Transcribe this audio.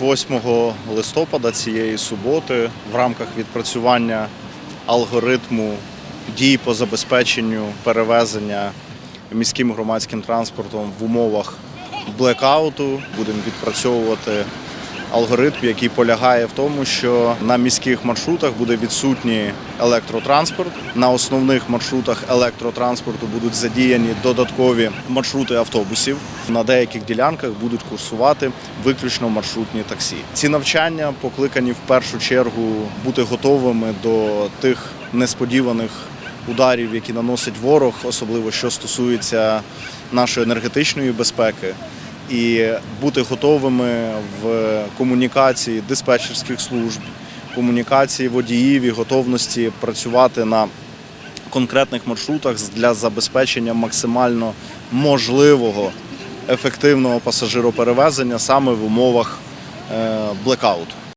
8 листопада цієї суботи в рамках відпрацювання алгоритму дій по забезпеченню перевезення міським громадським транспортом в умовах блекауту будемо відпрацьовувати алгоритм, який полягає в тому, що на міських маршрутах буде відсутній електротранспорт. На основних маршрутах електротранспорту будуть задіяні додаткові маршрути автобусів. На деяких ділянках будуть курсувати виключно маршрутні таксі. Ці навчання покликані в першу чергу бути готовими до тих несподіваних ударів, які наносить ворог, особливо що стосується нашої енергетичної безпеки і бути готовими в комунікації диспетчерських служб, комунікації водіїв і готовності працювати на конкретних маршрутах для забезпечення максимально можливого ефективного пасажироперевезення саме в умовах е, блекауту.